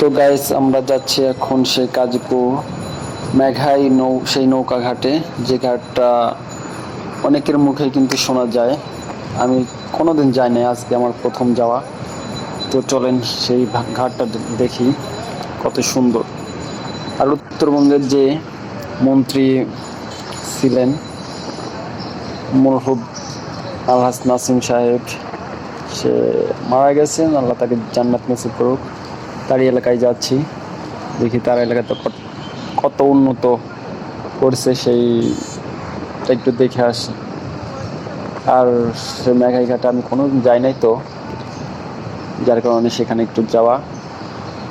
তো গাইস আমরা যাচ্ছি এখন সে কাজীপুর মেঘাই নৌ, সেই নৌকা ঘাটে যে ঘাটটা অনেকের মুখে কিন্তু শোনা যায়। আমি কোনোদিন যাইনি, আজকে আমার প্রথম যাওয়া। তো চলেন সেই ঘাটটা দেখি কত সুন্দর। আর উত্তরবঙ্গের যে মন্ত্রী ছিলেন মুরহুব আলহাস নাসিম সাহেব, সে মারা গেছেন। আল্লাহ তাকে জান্নাত নসিব করুক। তার এলাকায় যাচ্ছি। দেখি তার এলাকাতে কত- উন্নত করছে সেইটা একটু দেখে আসি। আর সে মেঘাই ঘাটে আমি কোনো যাই নাই তো, যার কারণে সেখানে একটু যাওয়া।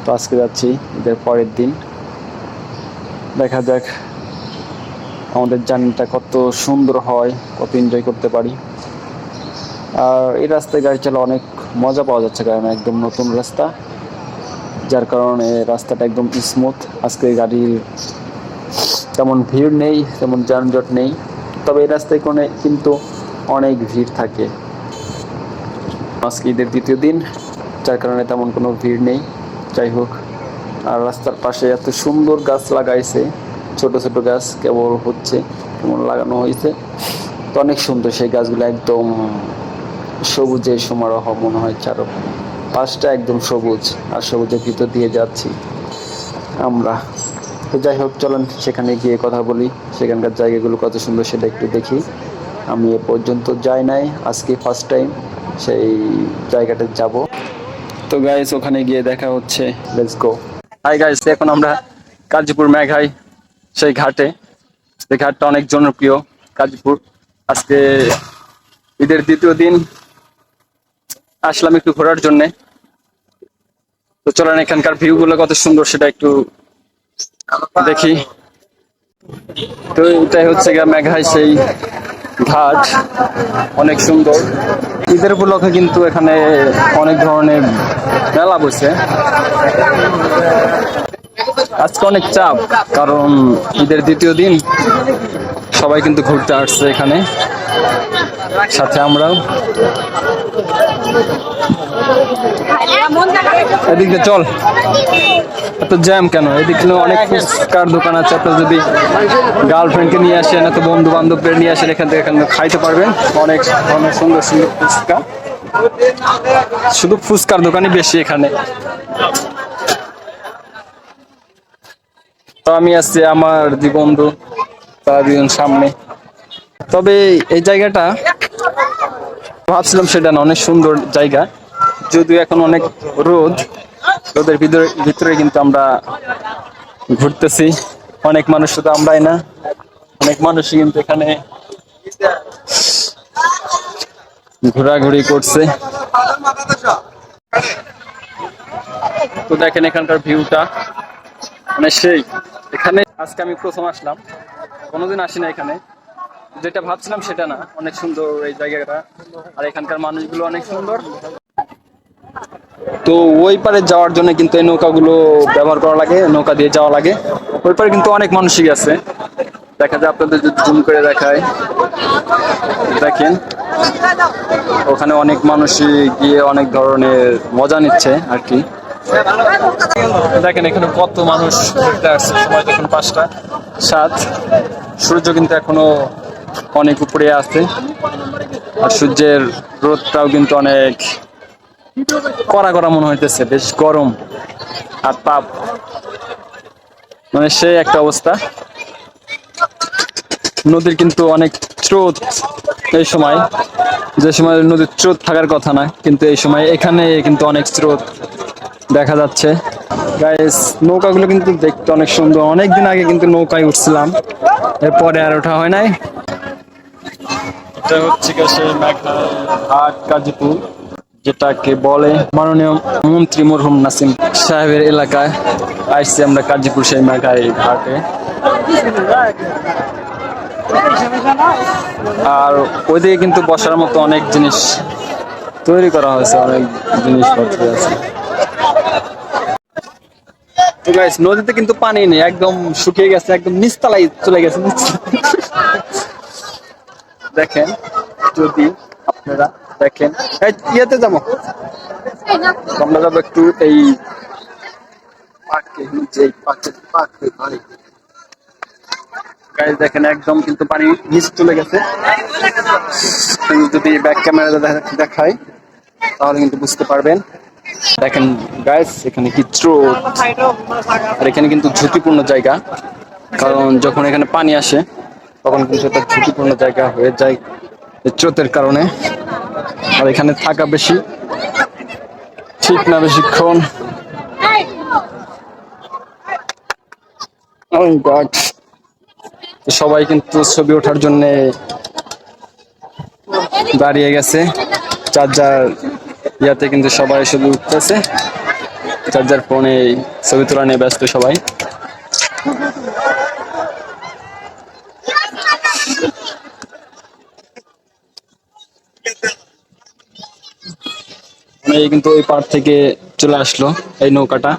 তো আজকে যাচ্ছি ঈদের পরের দিন। দেখা যাক আমাদের জার্নিটা কত সুন্দর হয়, কত এনজয় করতে পারি। আর এই রাস্তায় গাড়ি চালা অনেক মজা পাওয়া যাচ্ছে কারণ একদম নতুন রাস্তা। যার কারণে রাস্তাটা একদম স্মুথ আজকে গাড়ির তেমন ভিড় নেই, তেমন যানজট নেই। তবে এই রাস্তায় কোনে কিন্তু অনেক ভিড় থাকে। আজকে ঈদের দ্বিতীয় দিন, যার কারণে তেমন কোনো ভিড় নেই। যাই হোক, আর রাস্তার পাশে এত সুন্দর গাছ লাগাইছে, ছোট ছোট গাছ, কেবল হচ্ছে কেমন লাগানো হয়েছে। তো অনেক সুন্দর সেই গাছগুলো একদম সবুজে সমারোহ মনে হয় চারো পাশটা একদম সবুজ, আর সবুজের ভিতর দিয়ে যাচ্ছি আমরা। তো যাই হোক, চলেন সেখানে গিয়ে কথা বলি। সেখানকার জায়গাগুলো কত সুন্দর সেটা একটু দেখি। আমি এ পর্যন্ত যাই নাই, আজকে ফার্স্ট টাইম সেই জায়গাটা যাব। তো গাইস ওখানে গিয়ে দেখা হচ্ছে। লেটস গো হাই গাইস এখন আমরা কাজীপুর মেঘাই, সেই ঘাটে। সেই ঘাটটা অনেক জনপ্রিয়, কাজীপুর। আজকে ঈদের দ্বিতীয় দিন, আসলাম একটু ঘোরার জন্য। তো চলেন এখানকার ভিউ গুলো কত সুন্দর সেটা একটু দেখি। তো এটাই হচ্ছে গিয়ে মেঘাই সেই ঘাট, অনেক সুন্দর। ঈদের উপলক্ষে কিন্তু এখানে অনেক ধরনের মেলা বসে। আজকে অনেক চাপ, কারণ ঈদের দ্বিতীয় দিন, সবাই কিন্তু ঘুরতে আসছে এখানে, সাথে আমরাও। এদিক চল। এত জ্যাম কেন? এদিকে অনেক ফুচকার দোকান আছে। আপনার যদি গার্লফ্রেন্ডকে নিয়ে আসেন, এত বন্ধু বান্ধবদের নিয়ে আসেন, এখান থেকে এখানে খাইতে পারবেন। অনেক অনেক সুন্দর সুন্দর ফুচকা। শুধু ফুচকার দোকানই বেশি এখানে। তো আমি আসছি আমার যে বন্ধু তারা দুজন সামনে। তবে এই জায়গাটা, ভাবছিলাম সেটা না, অনেক সুন্দর জায়গা। যদিও এখন অনেক রোদ, রোদের ভিতরে ভিতরে কিন্তু আমরা ঘুরতেছি। অনেক মানুষ শুধু আমরাই না। অনেক মানুষই কিন্তু এখানে ঘোরাঘুরি করছে। তো দেখেন এখানকার ভিউটা। মানে সেই, এখানে আজকে আমি প্রথম আসলাম। কোনোদিন আসি না এখানে। যেটা ভাবছিলাম সেটা না। অনেক সুন্দর এই জায়গাটা। আর এখানকার মানুষগুলো অনেক সুন্দর। তো ওই পারে যাওয়ার জন্য কিন্তু এই নৌকাগুলো ব্যবহার করা লাগে, নৌকা দিয়ে যাওয়া লাগে। ওই পারে কিন্তু অনেক মানুষই আছে। দেখা যায় আপনাদের যদি জুম করে দেখায়। দেখেন, ওখানে অনেক মানুষই গিয়ে অনেক ধরনের মজা নিচ্ছে আর কি। দেখেন এখানে কত মানুষ ঘুরতে আসছে সময় যখন পাঁচটা, সাত। সূর্য কিন্তু এখনও অনেক উপরে আছে। আর সূর্যের রোদটাও কিন্তু অনেক কড়া করা মনে হইতেছে, বেশ গরম আর তাপ। মানে সেই একটা অবস্থা। নদীর কিন্তু অনেক স্রোত এই সময়। যে সময় নদীর স্রোত থাকার কথা না, কিন্তু এই সময় এখানে কিন্তু অনেক স্রোত দেখা যাচ্ছে। গাইস নৌকাগুলো কিন্তু দেখতে অনেক সুন্দর। অনেক দিন আগে কিন্তু নৌকায় উঠছিলাম, এরপরে আর ওঠা হয় নাই। এটা হচ্ছে মেঘনা ঘাট, গাজীপুর। যেটাকে বলে মাননীয় মন্ত্রী মরহুম নাসিম সাহেবের এলাকায় আসছি আমরা কাজীপুর সেই মেঘাই ঘাটে আর ওইদিকে কিন্তু বসার মতো অনেক জিনিস তৈরি করা হয়েছে, অনেক জিনিসপত্র আছে নদীতে কিন্তু পানি নেই, একদম শুকিয়ে গেছে, একদম নিচতলায় চলে গেছে। দেখেন যদি আপনারা দেখেন। ইয়েতে যাব। আমরা যাব একটু এই ভাই গাইজ দেখেন, একদম কিন্তু পানি নিচে চলে গেছে। যদি ব্যাক ক্যামেরা দেখাই, তাহলে কিন্তু বুঝতে পারবেন। দেখেন গাইজ এখানে কি আর এখানে কিন্তু ঝুঁকিপূর্ণ জায়গা। কারণ যখন এখানে পানি আসে, তখন কিন্তু এটা ঝুঁকিপূর্ণ জায়গা হয়ে যায়। স্রোতের কারণে। আর এখানে থাকা বেশি। ঠিক না বেশিক্ষণ। Oh সবাই কিন্তু ছবি ওঠার জন্য দাঁড়িয়ে গেছে। যার ইয়াতে কিন্তু সবাই শুধু উঠতেছে। যার ফোনে ছবি তোলা নিয়ে ব্যস্ত সবাই। এই কিন্তু ওই পার থেকে চলে আসলো, এই নৌকাটা।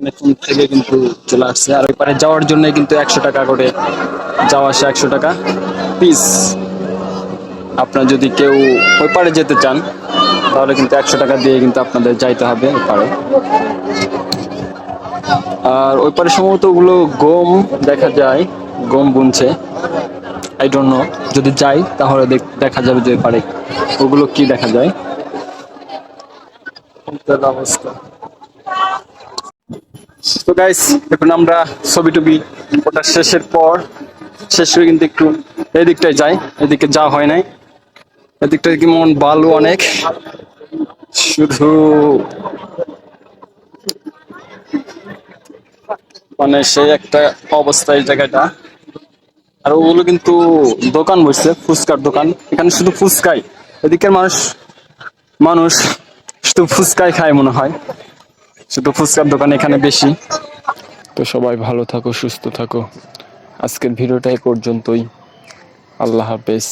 অনেকক্ষণ থেকে কিন্তু চলে আসছে। আর ওই পারে যাওয়ার জন্য কিন্তু একশো টাকা করে যাওয়া আসা, একশো টাকা পিস আপনার যদি কেউ ওই পারে যেতে চান, তাহলে কিন্তু একশো টাকা দিয়ে কিন্তু আপনাদের যাইতে হবে ওই পারে। আর ওই পারে সম্ভবত ওগুলো গম দেখা যায়, গম বুনছে। আই ডোন্ট নো যদি যাই, তাহলে দেখা যাবে যে ওই পারে। ওগুলো কি দেখা যায়? তো গাইস এখন আমরা ছবি টবি ওটা শেষের পর, শেষ হয়ে কিন্তু একটু এদিকটায় যাই। এদিকে হয় নাই। মন বালু অনেক? শুধু মানে সেই একটা অবস্থা এই জায়গাটা। আর ওগুলো কিন্তু দোকান বসছে, ফুচকার দোকান। এখানে শুধু ফুচকাই। এদিকের মানুষ মানুষ শুধু ফুচকাই খায় মনে হয়। শুধু ফুচকার দোকান এখানে বেশি। তো সবাই ভালো থাকো, সুস্থ থাকো। আজকের ভিডিওটা পর্যন্তই। আল্লাহ হাফেজ।